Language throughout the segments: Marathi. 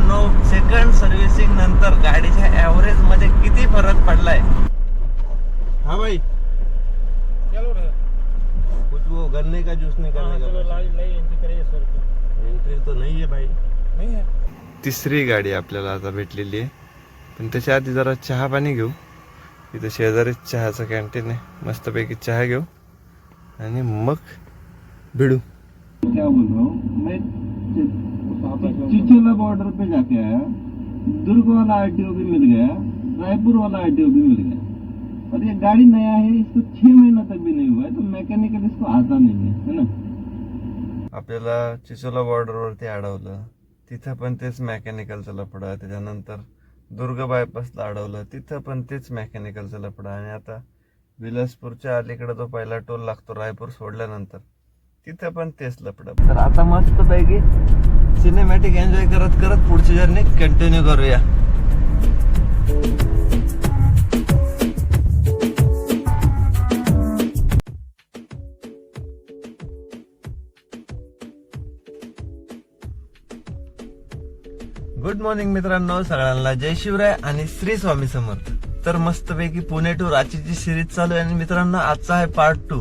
मित्रांनो सेकंड सर्व्हिसिंग नंतर गाडीच्या ऍव्हरेजमध्ये किती फरक पडलाय? हाँ भाई. चलो रे कुछ वो गन्ने का जूस लाई लाई एंट्री तो नहीं है भाई. नहीं है तिसरी गाडी आपल्याला आता भेटलेली आहे. पण त्याच्या आधी जरा चहा पाणी घेऊ. इथं शेजारीच चहाचं कॅन्टीन आहे. मस्तपैकी चहा घेऊ. आणि मग भिडू. क्या बोल रहा मैं चि- चिचोला बॉर्डर पे जाके आया दुर्ग वाला आरटीओ भी मिल गया रायपुर वाला आरटीओ भी मिल गया। और ये गाड़ी नया है इसको छह महीना तक भी नहीं हुआ है तो मैकेनिकल इसको आता नहीं है है ना? आपल्याला चिचोला बॉर्डरवरती अडवलं तिथं पण तेच मेकॅनिकलचं लफडं त्याच्यानंतर दुर्ग बायपासला अडवलं तिथं पण तेच मेकॅनिकलचं लफडं आणि आता विलासपूरच्या अलीकडे जो पहिला टोल लागतो रायपूर सोडल्यानंतर तिथं पण तेच लपडप तर आता मस्त पैकी सिनेमॅटिक एन्जॉय करत करत पुढची जर्नी कंटिन्यू करूया. गुड मॉर्निंग मित्रांनो सगळ्यांना जय शिवराय आणि श्री स्वामी समर्थ. तर मस्तपैकी पुणे टू रांचीची सिरीज चालू आहे. आणि मित्रांनो आजचा आहे पार्ट टू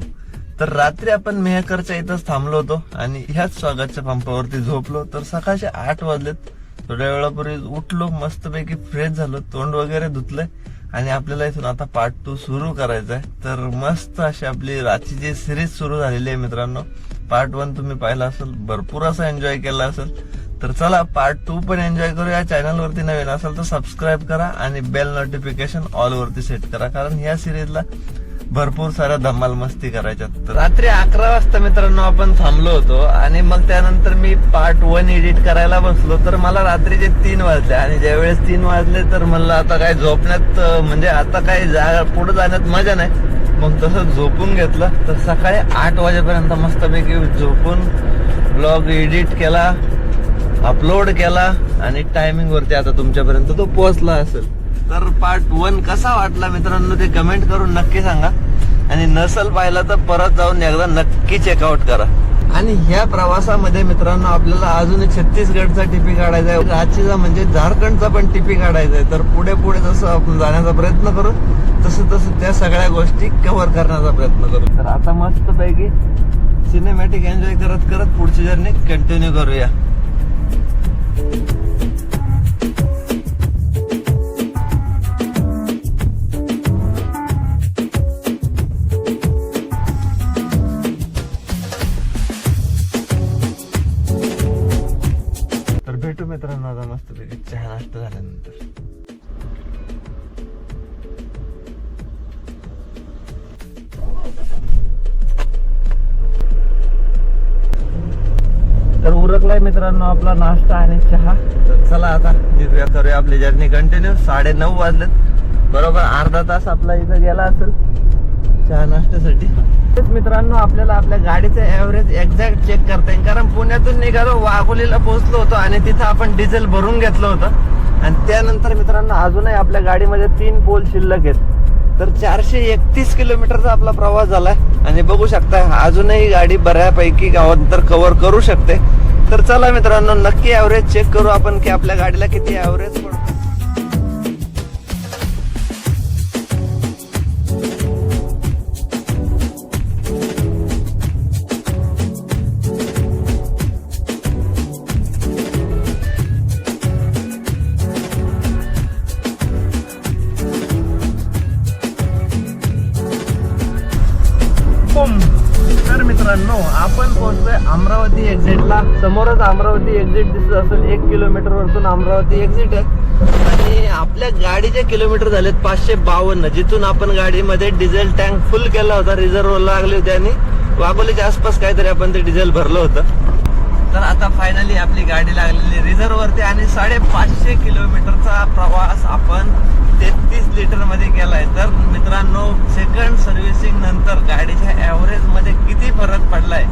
तर रात्री आपण मेहकरच्या इथंच थांबलो होतो आणि ह्याच स्वागतच्या पंपावरती झोपलो. तर सकाळचे आठ वाजलेत. थोड्या वेळापूर्वी उठलो मस्तपैकी फ्रेश झालो तोंड वगैरे धुतलंय आणि आपल्याला इथून आता पार्ट टू सुरू करायचा आहे तर मस्त अशी आपली रांचीची सिरीज सुरू झालेली आहे मित्रांनो. पार्ट वन तुम्ही पाहिला असेल भरपूर असा एन्जॉय केला असेल. तर चला पार्ट टू पण एन्जॉय करूया. या चॅनलवरती नवीन असेल तर सबस्क्राईब करा आणि बेल नोटिफिकेशन ऑल वरती सेट करा. कारण या सिरीजला भरपूर साऱ्या धमाल मस्ती करायच्या तर रात्री अकरा वाजता मित्रांनो आपण थांबलो होतो आणि मग त्यानंतर मी पार्ट वन एडिट करायला बसलो. तर मला रात्रीचे तीन वाजले आणि ज्यावेळेस तीन वाजले तर म्हणलं आता काय झोपण्यात म्हणजे आता काय जा पुढे जाण्यात मजा नाही. मग तसं झोपून घेतलं. तर सकाळी आठ वाजेपर्यंत मस्तपैकी झोपून ब्लॉग एडिट केला अपलोड केला आणि टायमिंग वरती आता तुमच्यापर्यंत तो पोहोचला असेल. तर पार्ट वन कसा वाटला मित्रांनो ते कमेंट करून नक्की सांगा. आणि नसल पाहिला तर परत जाऊन एकदा नक्की चेकआउट करा. आणि ह्या प्रवासामध्ये मित्रांनो आपल्याला अजून एक छत्तीसगडचा टिपी काढायचा आहे. रांचीचा म्हणजे झारखंडचा पण टिपी काढायचा आहे. तर पुढे पुढे जसं आपण जाण्याचा प्रयत्न करू तसं तसं त्या सगळ्या गोष्टी कव्हर करण्याचा प्रयत्न करू. तर आता मस्त पैकी सिनेमॅटिक एन्जॉय करत करत पुढची जर्नी कंटिन्यू करूया. झाल्यानंतर तर उरकलाय मित्रांनो आपला नाश्ता आणि चहा. तर चला आता निघूया करूया आपली जर्नी कंटिन्यू साडे नऊ वाजलेत. बरोबर अर्धा तास आपला इथं गेला असेल चहा नाश्त्यासाठी. तेच मित्रांनो आपल्याला आपल्या गाडीचं ऍव्हरेज एक्झॅक्ट चेक करता येईल. कारण पुण्यातून निघालो वाघोलीला पोहोचलो होतो आणि तिथं आपण डिझेल भरून घेतलं होतं. आणि त्यानंतर मित्रांनो अजूनही आपल्या गाडीमध्ये तीन पोल शिल्लक आहेत. तर चारशे एकतीस किलोमीटरचा आपला प्रवास झाला आणि बघू शकता अजूनही गाडी बऱ्यापैकी गावांतर कव्हर करू शकते. तर चला मित्रांनो नक्की ॲव्हरेज चेक करू आपण की आपल्या गाडीला किती ॲव्हरेज पडतो समोरच अमरावती एक्झिट दिसत असेल एक किलोमीटर वरतून अमरावती एक्झिट आहे. आणि आपल्या गाडीचे किलोमीटर झालेत पाचशे बावन्न. जिथून आपण गाडीमध्ये डिझेल टँक फुल केला होता रिझर्व लागली होती आणि वाघोलीच्या आसपास काहीतरी आपण ते डिझेल भरलं होतं. तर आता फायनली आपली गाडी लागलेली रिझर्व वरती आणि साडेपाचशे किलोमीटरचा प्रवास आपण तेहतीस लिटरमध्ये केलाय. तर मित्रांनो सेकंड सर्व्हिसिंग नंतर गाडीच्या ॲव्हरेजमध्ये किती फरक पडलाय?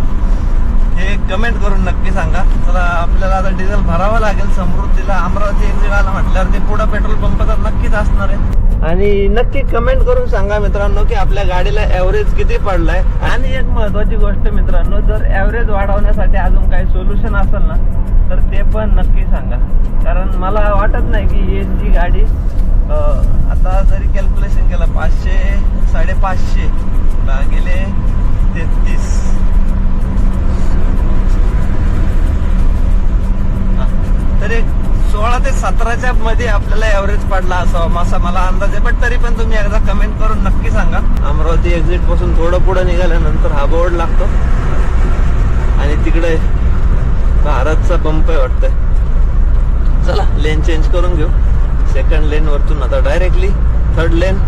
हे कमेंट करून नक्की सांगा. चला आपल्याला आता डिझेल भरावं लागेल. समृद्धीला अमरावती इंडिया म्हटल्यावर ते पुढं पेट्रोल पंप तर नक्कीच असणार आहे. आणि नक्की कमेंट करून सांगा मित्रांनो की आपल्या गाडीला ॲव्हरेज किती पडलाय. आणि एक महत्वाची गोष्ट मित्रांनो जर ॲव्हरेज वाढवण्यासाठी अजून काही सोल्युशन असेल ना तर ते पण नक्की सांगा. कारण मला वाटत नाही की एस गाडी आता जरी कॅल्क्युलेशन केलं पाचशे साडेपाचशे गेले तेहतीस हा. तर एक सोळा ते सतराच्या मध्ये आपल्याला एव्हरेज पडला असावा असा मला अंदाज आहे. पण तरी पण तुम्ही एकदा कमेंट करून नक्की सांगा. अमरावती एक्झिटपासून थोडं पुढे निघाल्यानंतर हा बोर्ड लागतो. आणि तिकडे भारतचा पंप आहे वाटतंय. चला लेन चेंज करून घेऊ. सेकंड लेन वरतून आता डायरेक्टली थर्ड लेन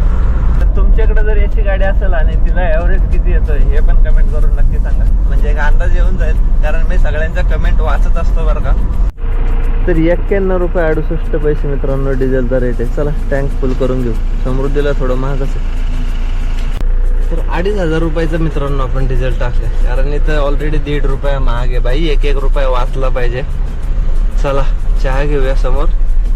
तुमच्याकडे जर याची गाडी असेल आणि तिला ॲव्हरेज किती येतं हे पण कमेंट करून नक्की सांगा. म्हणजे एक अंदाज येऊन जाईल कारण मी सगळ्यांच्या कमेंट वाचत असतो बरं का. तर एक्क्याण्णव रुपये अडुसष्ट पैसे मित्रांनो डिझेलचा रेट आहे. चला टँक फुल करून घेऊ. समृद्धीला थोडं महाग असेल. तर अडीच हजार रुपयाचं मित्रांनो आपण डिझेल टाकलं कारण इथं ऑलरेडी दीड रुपया महाग आहे बाई. एक एक रुपया वाचला पाहिजे. चला चहा घेऊया समोर.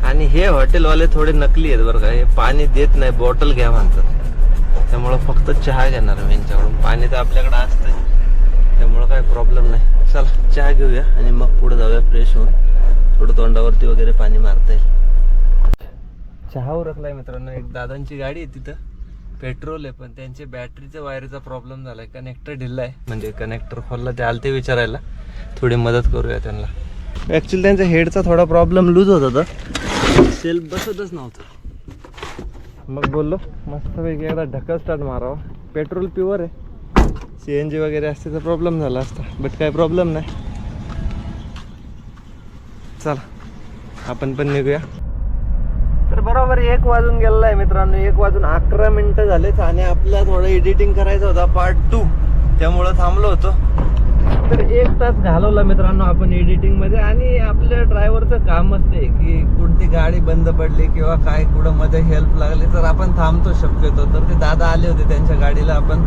आणि हे हॉटेलवाले थोडे नकली आहेत बरं का. हे पाणी देत नाही बॉटल घ्या म्हणतात. त्यामुळं फक्त चहा घेणार मी यांच्याकडून. पाणी तर आपल्याकडे असतं त्यामुळं काही प्रॉब्लेम नाही. चला चहा घेऊया आणि मग पुढे जाऊया फ्रेश होऊन. थोडं तोंडावरती वगैरे पाणी मारता येईल चहा उरकलाय मित्रांनो एक दादांची गाडी आहे तिथं. पेट्रोल आहे पण त्यांच्या बॅटरीच्या वायरचा प्रॉब्लेम झालाय कनेक्टर ढिल्ला आहे म्हणजे कनेक्टर खोलला ते आलते विचारायला. थोडी मदत करूया त्यांना. ॲक्च्युली त्यांच्या हेडचा थोडा प्रॉब्लेम लूज होत होता. सेल्फ बसतच नव्हतं. मग बोललो मस्तपैकी एकदा ढकल स्टार्ट मारावा. पेट्रोल प्युअर आहे. सी एन जी वगैरे असते तर प्रॉब्लेम झाला असता. बट काय प्रॉब्लेम नाही. चला आपण पण निघूया. तर बरोबर एक वाजून गेलेला आहे मित्रांनो एक वाजून अकरा मिनिटं झालेच आणि आपल्याला थोडं एडिटिंग करायचं होता पार्ट टू त्यामुळं थांबलो होतो. तर एक तास घालवला मित्रांनो आपण एडिटिंगमध्ये आणि आपल्या ड्रायव्हरचं कामच ते की कोणती गाडी बंद पडली किंवा काय कुठं मध्ये हेल्प लागली तर आपण थांबतो शक्यतो. तर ते दादा आले होते त्यांच्या गाडीला आपण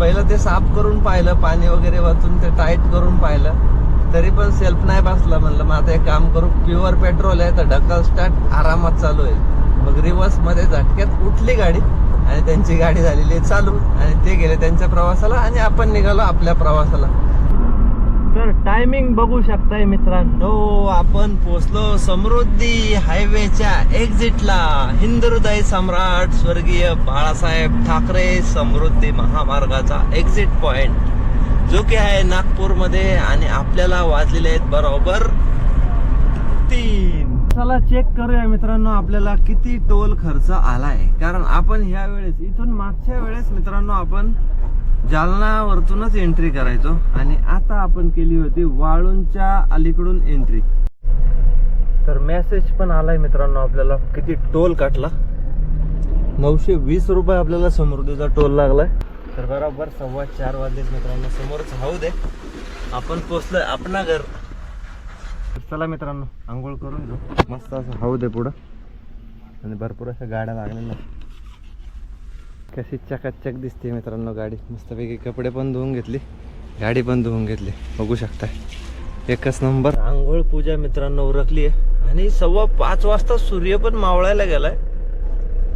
पहिलं ते साफ करून पाहिलं पाणी वगैरे वाचून ते टाईट करून पाहिलं. तरी पण सेल्फ नाही बसला म्हणलं मग आता एक काम करू प्युअर पेट्रोल आहे तर ढकल स्टार्ट आरामात चालू आहे मग रिव्हर्समध्ये झटक्यात उठली गाडी आणि त्यांची गाडी झालेली आहे चालू. आणि ते गेले त्यांच्या प्रवासाला आणि आपण निघालो आपल्या प्रवासाला. तर टायमिंग बघू शकताय मित्रांनो आपण पोचलो समृद्धी हायवेच्या एक्झिटला हिंदुहृदय सम्राट स्वर्गीय बाळासाहेब ठाकरे समृद्धी महामार्गाचा एक्झिट पॉइंट जो की आहे नागपूरमध्ये आणि आपल्याला वाजलेले आहेत बरोबर तीन. चला चेक करूया मित्रांनो आपल्याला किती टोल खर्च आलाय. कारण आपण ह्या वेळेस इथून मागच्या वेळेस मित्रांनो आपण जालनावरतूनच एंट्री करायचो. आणि आता आपण केली होती वाळूंच्या अलीकडून एंट्री तर मेसेज पण आलाय मित्रांनो आपल्याला किती टोल काटला. नऊशे वीस रुपये आपल्याला समृद्धीचा टोल लागलाय. तर बरोबर सव्वा चार वाजले मित्रांनो. समोरच हाऊ दे. आपण पोचलोय आपणा घर चला मित्रांनो आंघोळ करून घेऊ. मस्त असं हाऊ दे पुढं. आणि भरपूर अशा गाड्या लागलेल्या कशी चकाचक दिसते मित्रांनो गाडी. मस्तपैकी कपडे पण धुवून घेतली. गाडी पण धुवून घेतली. बघू शकताय. एकच नंबर. आंघोळ पूजा मित्रांनो उरकली आहे आणि सव्वा पाच वाजता सूर्य पण मावळायला गेलाय.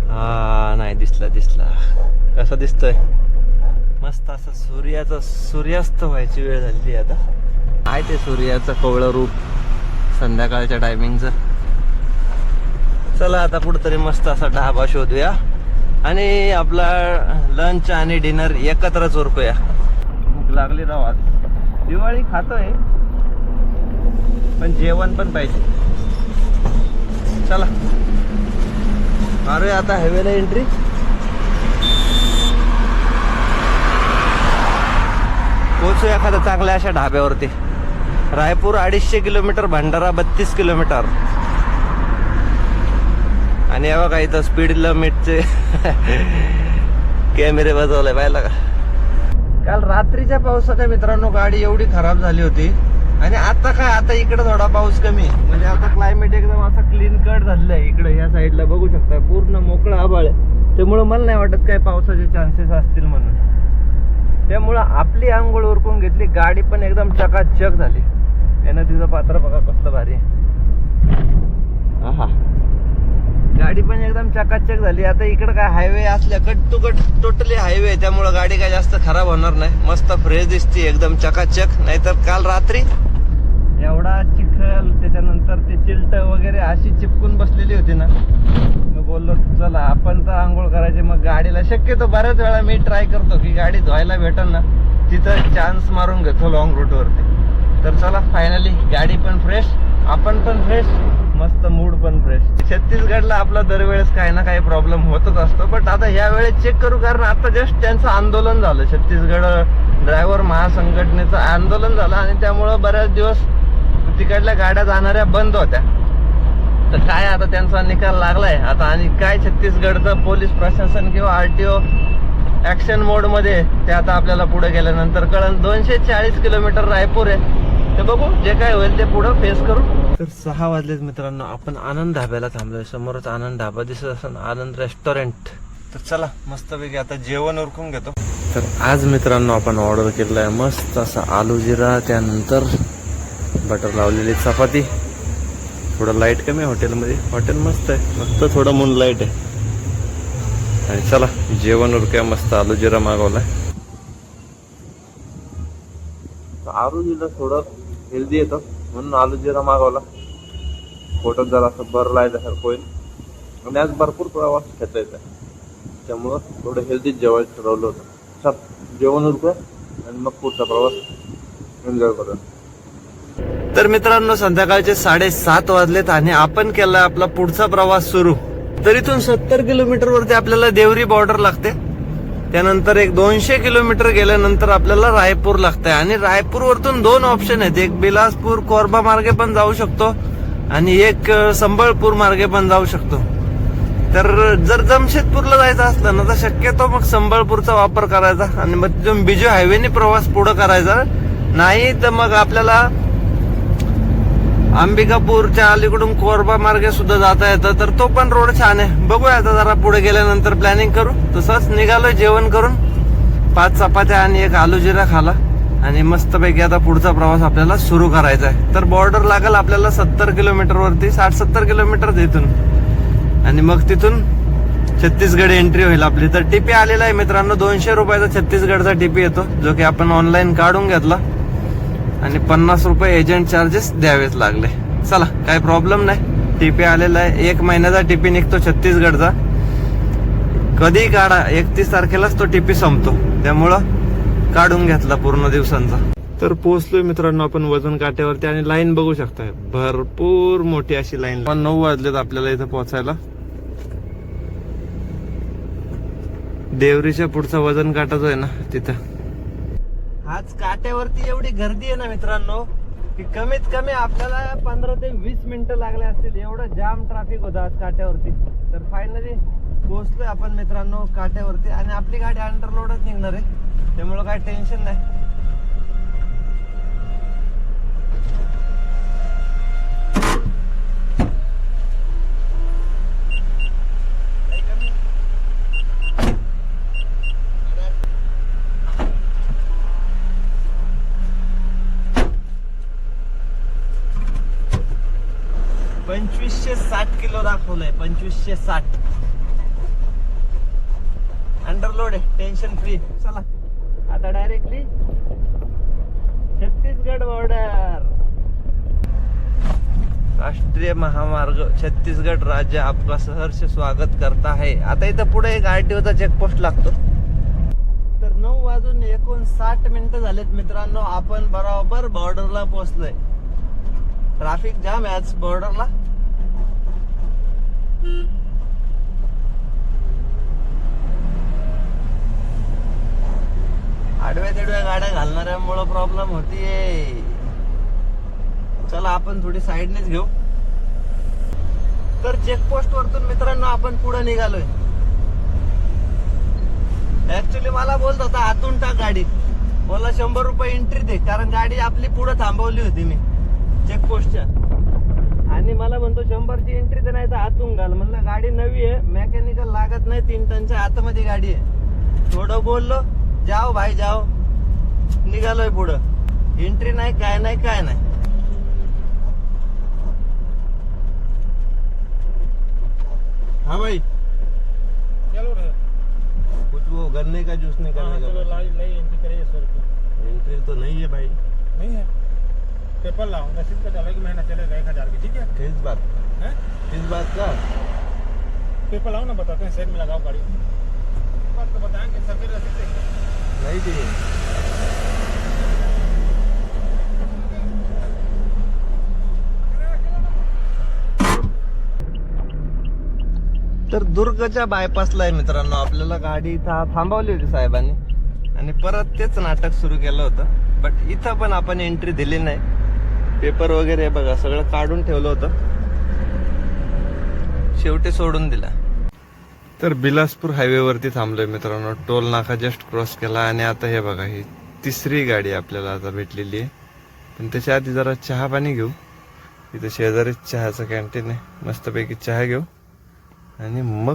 हा नाही दिसला दिसला. कसा दिसतोय? मस्त असं सूर्याचा सूर्यास्त व्हायची वेळ झालेली आहे आता. आहे ते सूर्याचं कवळं रूप संध्याकाळच्या टायमिंगचं चला आता कुठंतरी मस्त असा ढाबा शोधूया. आणि आपला लंच आणि डिनर एकत्रच उरकूया भूक लागली राव आज. दिवाळी खातोय पण जेवण पण पाहिजे. चला. मारूया आता हायवेला एंट्री पोचू एखाद्या चांगल्या अशा ढाब्यावरती. रायपूर अडीचशे किलोमीटर भंडारा बत्तीस किलोमीटर. आणि या बघा इथं स्पीड लिमिटचे कॅमेरे बजवले पाहिला का? काल रात्रीच्या पावसाच्या मित्रांनो गाडी एवढी खराब झाली होती. आणि आता काय आता इकडे थोडा पाऊस कमी. म्हणजे आता क्लायमेट एकदम असं क्लीन कट झालेलं आहे. इकडे या साईडला बघू शकता पूर्ण मोकळा आबाळ आहे. त्यामुळं मला नाही वाटत काय पावसाचे चान्सेस असतील म्हणून. त्यामुळं आपली आंघोळ उरकून घेतली गाडी पण एकदम चकाचक झाली. यानं तिचं पात्र बघा कसलं भारी. आहा. गाडी पण एकदम चकाचक झाली. आता इकडं काय हायवे असल्या cut to cut totally highway त्यामुळं गाडी काय जास्त खराब होणार नाही. मस्त फ्रेश दिसते एकदम चकाचक. नाहीतर काल रात्री एवढा चिखल त्याच्यानंतर ते चिलट वगैरे अशी चिपकून बसलेली होती ना. बोललो चला आपण तर आंघोळ करायची. मग गाडीला शक्यतो बऱ्याच वेळा मी ट्राय करतो की गाडी धुवायला भेटेल ना तिथं चान्स मारून घेतो लॉंग रूटवरती तर चला फायनली गाडी पण फ्रेश आपण पण फ्रेश मस्त मूड पण फ्रेश छत्तीसगडला आपला दरवेळेस काही ना काही प्रॉब्लेम होतच असतो बट आता ह्या वेळेस चेक करू कारण आता जस्ट त्यांचं आंदोलन झालं. छत्तीसगड ड्रायव्हर महासंघटनेचं आंदोलन झालं आणि त्यामुळं बऱ्याच दिवस तिकडल्या गाड्या जाणाऱ्या बंद होत्या. तर काय आता त्यांचा निकाल लागलाय? आता आणि काय छत्तीसगडचं पोलीस प्रशासन किंवा आर टी ऍक्शन मोडमध्ये ते आता आपल्याला पुढे गेल्यानंतर कळण दोनशे चाळीस किलोमीटर रायपूर आहे. ते बघू जे काय होईल ते पुढे फेस करू. तर सहा वाजलेत मित्रांनो. आपण आनंद ढाब्याला थांबलोय. समोरच आनंद ढाबा दिसत असेल आनंद रेस्टॉरंट तर चला मस्तपैकी आता जेवण उरकून घेतो. तर आज मित्रांनो आपण ऑर्डर केलेला आहे मस्त असा आलू जिरा त्यानंतर बटर लावलेली चपाती. थोडं लाइट कमी आहे हॉटेलमध्ये हॉटेल मस्त आहे. फक्त थोडं मून लाइट आहे. आणि चला जेवण उरक्या मस्त. आलू जिरा मागवलाय आलू जिरा थोडं हेल्दी येतं. म्हणून आलू जिरा मागवला. पोटात जरा असं भरला आहे होईल. आणि आज भरपूर प्रवास घेता येत आहे त्यामुळं थोडं हेल्दी जेवायचं ठरवलं होतं. चल जेवण उरकूया आणि मग पुढचा प्रवास एन्जॉय करूया. तर मित्रांनो संध्याकाळचे साडेसात वाजलेत आणि आपण केलाय आपला पुढचा प्रवास सुरू. तर इथून सत्तर किलोमीटर वरती आपल्याला देवरी बॉर्डर लागते. त्यानंतर एक दोनशे किलोमीटर गेल्यानंतर आपल्याला रायपूर लागतंय. आणि रायपूर वरतून दोन ऑप्शन आहेत. एक बिलासपूर कोरबा मार्गे पण जाऊ शकतो आणि एक संबळपूर मार्गे पण जाऊ शकतो. तर जर जमशेदपूरला जायचं असलं ना तर शक्यतो मग संबळपूरचा वापर करायचा आणि मग तिथून बिजू हायवेने प्रवास पुढे करायचा. नाही तर मग आपल्याला अंबिकापूरच्या अलीकडून कोरबा मार्गे सुद्धा जाता येतं. तर तो पण रोड छान आहे. बघूया आता जरा पुढे गेल्यानंतर प्लॅनिंग करू. तसंच निघालो जेवण करून. पाच चपात्या आणि एक आलू जिरा खाला. आणि मस्तपैकी आता पुढचा प्रवास आपल्याला सुरू करायचा आहे. तर बॉर्डर लागेल आपल्याला सत्तर किलोमीटर वरती साठ सत्तर किलोमीटर तिथून. आणि मग तिथून छत्तीसगड एंट्री होईल आपली. तर टीपी आलेला आहे मित्रांनो. दोनशे रुपयाचा छत्तीसगडचा टीपी येतो जो की आपण ऑनलाईन काढून घेतला. आणि पन्नास रुपये एजंट चार्जेस द्यावेच लागले. चला काही प्रॉब्लेम नाही. टीपी आलेला आहे. एक महिन्याचा टीपी निघतो छत्तीसगडचा. कधी काढा एकतीस तारखेलाच तो टीपी संपतो. त्यामुळं काढून घेतला पूर्ण दिवसांचा. तर पोहोचलोय मित्रांनो आपण वजन काट्यावरती आणि लाईन बघू शकताय. भरपूर मोठी अशी लाईन नऊ वाजलेत आपल्याला इथं पोहोचायला. देवरीच्या पुढचा वजन काटा जो आहे ना तिथं. आज काट्यावरती एवढी गर्दी आहे ना मित्रांनो की कमीत कमी आपल्याला पंधरा ते वीस मिनिटं लागले असतील एवढं जाम ट्रॅफिक होतं आज काट्यावरती. तर फायनली पोहोचलोय आपण मित्रांनो काट्यावरती आणि आपली गाडी अंडरलोडच निघणार आहे. त्यामुळं काय टेन्शन नाही. पंचवीसशे साठ किलो दाखवलंय पंचवीसशे साठ. अंडरलोड आहे टेन्शन फ्री चला आता डायरेक्टली छत्तीसगड बॉर्डर राष्ट्रीय महामार्ग छत्तीसगड राज्य आपला सहर्ष स्वागत करता आहे. आता इथं पुढे एक आरटीओचा चेकपोस्ट लागतो. तर नऊ वाजून एकोणसाठ मिनिटं झालेत मित्रांनो आपण बरोबर बॉर्डरला पोहोचलोय. ट्रॅफिक जाम आहे आज बॉर्डरला आडव्या तिडव्या गाड्या घालणाऱ्यामुळं प्रॉब्लेम होतीये. चला आपण थोडी साईडनेच घेऊ. तर चेकपोस्ट वरतून मित्रांनो आपण पुढे निघालोय. ऍक्च्युली मला बोलत होता आतून टाक गाडी. मला शंभर रुपये एंट्री दे कारण गाडी आपली पुढे थांबवली होती मी चेकपोस्टच्या आणि मला म्हणतो शंभरची एंट्री तर नाही तर आतून घाल. म्हणलं गाडी नवी आहे मेकॅनिकल लागत नाही तीन टनच्या आतमध्ये गाडी आहे. थोडं बोललो जाओ भाई जाओ निघालोय पुढं. एंट्री नाही काय नाही काय नाही. हाँ भाई. रे. कुछ वो गन्ने का जूस निकालने का नई एंट्री करिए एंट्री तो नहीं है भाई। नहीं है? पेपर लाओ रसीद का अलग महीना चलेगा एक हजार की ठीक है? किस बात हैं? किस बात का। पेपर लाओ ना बताते हैं सेट में लगाओ गाड़ी। बात तो बताएंगे सभी रसीद देंगे नाही ती तर दुर्गच्या बायपासला आहे मित्रांनो आपल्याला गाडी इथं थांबवली होती साहेबांनी. आणि परत तेच नाटक सुरू केलं होतं. बट इथं पण आपण एंट्री दिली नाही. पेपर वगैरे बघा सगळं काढून ठेवलं होतं. शेवटी सोडून दिला. तर बिलासपूर हायवेवरती थांबलोय मित्रांनो. टोल नाका जस्ट क्रॉस केला आणि आता हे बघा ही तिसरी गाडी आपल्याला आता भेटलेली आहे. पण त्याच्या आधी जरा चहा पाणी घेऊ. इथं शेजारीच चहाचं कॅन्टीन आहे. मस्तपैकी चहा घेऊ. आणि मग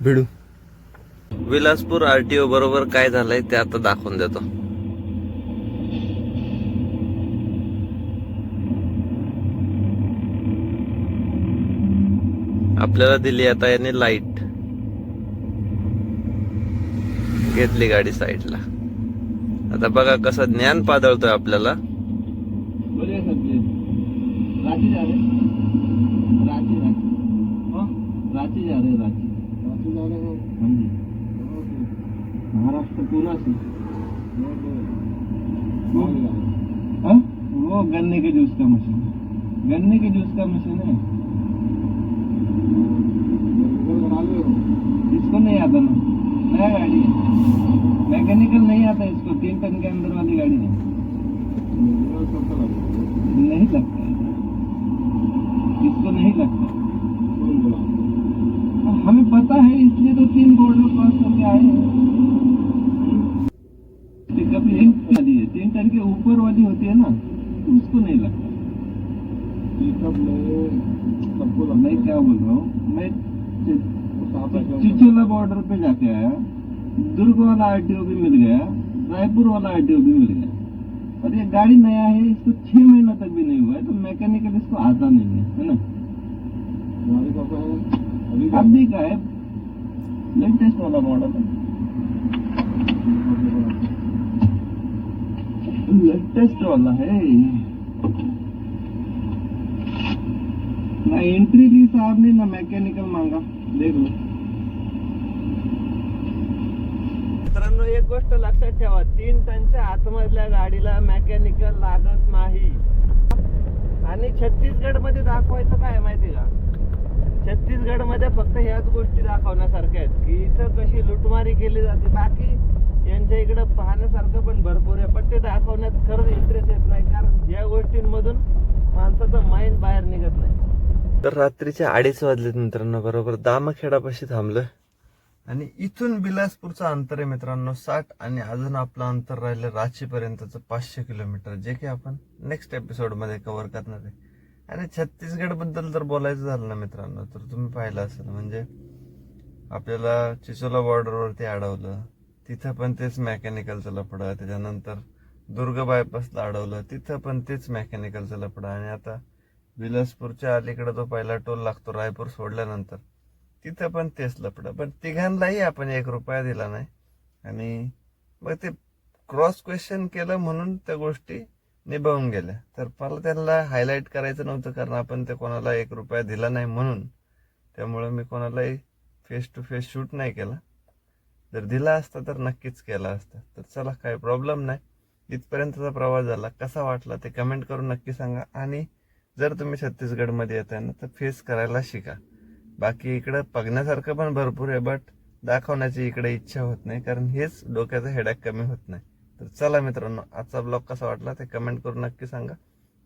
भिडू. विलासपूर आरटीओ बरोबर काय झालंय ते आता दाखवून देतो. आपल्याला दिली आता याने लाइट घेतली गाडी साईडला आता बघा कसं ज्ञान पादळतोय आपल्याला. बोलिए सबसे रांची जा रहे रांची रांची हाँ? रांची जा रहे रांची रांची जा रहे हो हाँ जी महाराष्ट्र पूना से हाँ? वो गन्ने के जूस का मशीन. गन्ने के जूस का मशीन है इसको नहीं आता ना. नया गाड़ी. है मैकेनिकल नहीं आता इसको. तीन टन के अंदर वाली गाड़ी है नहीं लगता. इसको नहीं लगता. हमें पता है इसलिए तो तीन बोर्ड क्रॉस करके आए पिकअप एक वाली है। तीन टन के ऊपर वाली होती है ना उसको नहीं लगता। पिकअप में सबको मैं क्या बोल रहा हूँ? मैं चिचोला बॉर्डर पे जाके आया दुर्ग वाला आरटीओ भी मिल गया रायपुर वाला आरटीओ भी मिल गया। और ये गाड़ी नया है इसको छह महीना तक भी नहीं हुआ है तो मैकेनिकल इसको आता नहीं है है ना? अभी का है लेटेस्ट वाला मॉडल है। लेटेस्ट वाला है। ना एंट्री ली साहब ने ना मैकेनिकल मांगा देख लो मित्रांनो एक गोष्ट लक्षात ठेवा तीन टनच्या आतमधल्या गाडीला मेकॅनिकल लागत नाही. आणि छत्तीसगडमध्ये दाखवायचं काय आहे माहिती का? छत्तीसगडमध्ये फक्त ह्याच गोष्टी दाखवण्यासारख्या आहेत की इथं कशी लुटमारी केली जाते. बाकी यांच्या इकडं पाहण्यासारखं पण भरपूर आहे पण ते दाखवण्यात खरंच इंटरेस्ट येत नाही कारण या गोष्टींमधून माणसाचं माइंड बाहेर निघत नाही. तर रात्रीचे अडीच वाजलेत मित्रांनो बरोबर. दामखेडापाशी थांबलं आणि इथून बिलासपूरचं अंतर आहे मित्रांनो साठ आणि अजून आपलं अंतर राहिलं रांचीपर्यंतचं पाचशे किलोमीटर जे की आपण नेक्स्ट एपिसोडमध्ये कव्हर करणार आहे. आणि छत्तीसगडबद्दल तर जर बोलायचं झालं ना मित्रांनो तर तुम्ही पाहिलं असेल म्हणजे आपल्याला चिचोला बॉर्डरवरती अडवलं तिथं पण तेच मेकॅनिकलचं लपडं त्याच्यानंतर दुर्ग बायपासला अडवलं तिथं पण तेच मेकॅनिकलचं लपडं आणि आता बिलासपूरच्या अलीकडे जो पहिला टोल लागतो रायपूर सोडल्यानंतर तिथं पण तेच लपडं. पण तिघांनाही आपण एक रुपया दिला नाही. आणि मग ते क्रॉस क्वेश्चन केलं म्हणून त्या गोष्टी निभावून गेल्या. तर मला त्यांना हायलाईट करायचं नव्हतं कारण आपण ते कोणाला एक रुपया दिला नाही म्हणून. त्यामुळं मी कोणालाही फेस टू फेस शूट नाही केला. जर दिला असता तर नक्कीच केला असता. तर चला काही प्रॉब्लेम नाही. इथपर्यंतचा प्रवास झाला. कसा वाटला ते कमेंट करून नक्की सांगा. आणि जर तुम्ही छत्तीसगडमध्ये येताय ना तर फेस करायला शिका. बाकी इकडं बघण्यासारखं पण भरपूर आहे बट दाखवण्याची इकडे इच्छा होत नाही कारण हेच डोक्याचा हेडॅक कमी होत नाही. तर चला मित्रांनो आजचा ब्लॉग कसा वाटला ते कमेंट करून नक्की सांगा.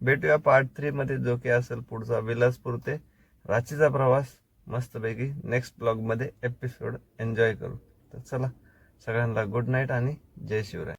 भेटूया पार्ट थ्रीमध्ये जो की असेल पुढचा विलासपूर ते रांचीचा प्रवास. मस्तपैकी नेक्स्ट ब्लॉगमध्ये एपिसोड एन्जॉय करू. तर चला सगळ्यांना गुड नाईट आणि जय शिवराय.